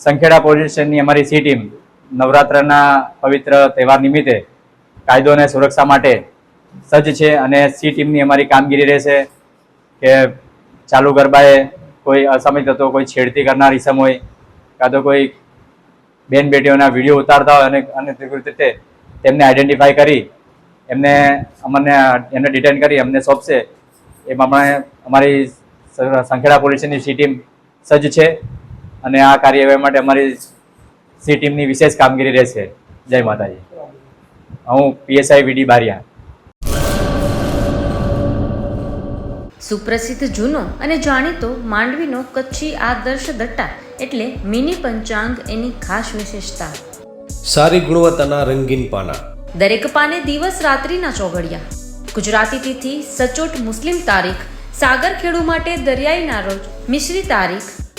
સંખેડા પોલીસની અમારી C team નવરાત્રના પવિત્ર તહેવાર નિમિત્તે કાયદો અને સુરક્ષા માટે સજ્જ છે અને સી ટીમની અમારી કામગીરી રહેશે કે ચાલુ ગરબાએ કોઈ અસામિત તત્વો, કોઈ છેડતી કરનાર ઇસમ હોય, કાં તો કોઈ બેન બેટીઓના વીડિયો ઉતારતા હોય અને રીતે તેમને આઈડેન્ટિફાઈ કરી, એમને અમને, એમને ડિટેન કરી, અમને સોંપશે. એમાં અમારી સંખેડા પોલીસની સી ટીમ સજ્જ છે. અને આ કાર્યવાહી માટે અમારી સી ટીમની વિશેષ કામગીરી રહેશે. જય માતાજી. હું પીએસઆઈ વીડી બારિયા. સુપ્રસિદ્ધ જૂનો અને જાણીતો માંડવીનો કચ્છી આદર્શ દટ્ટા એટલે મિની પંચાંગ એની ખાસ વિશેષતા. સારી ગુણવત્તાના રંગીન પાના. દરેક પાને દિવસ રાત્રિના ચોઘડિયા. ગુજરાતી તિથિ સચોટ મુસ્લિમ તારીખ સાગર ખેડુ માટે દરિયાઈના રોજ મિશ્રી તારીખ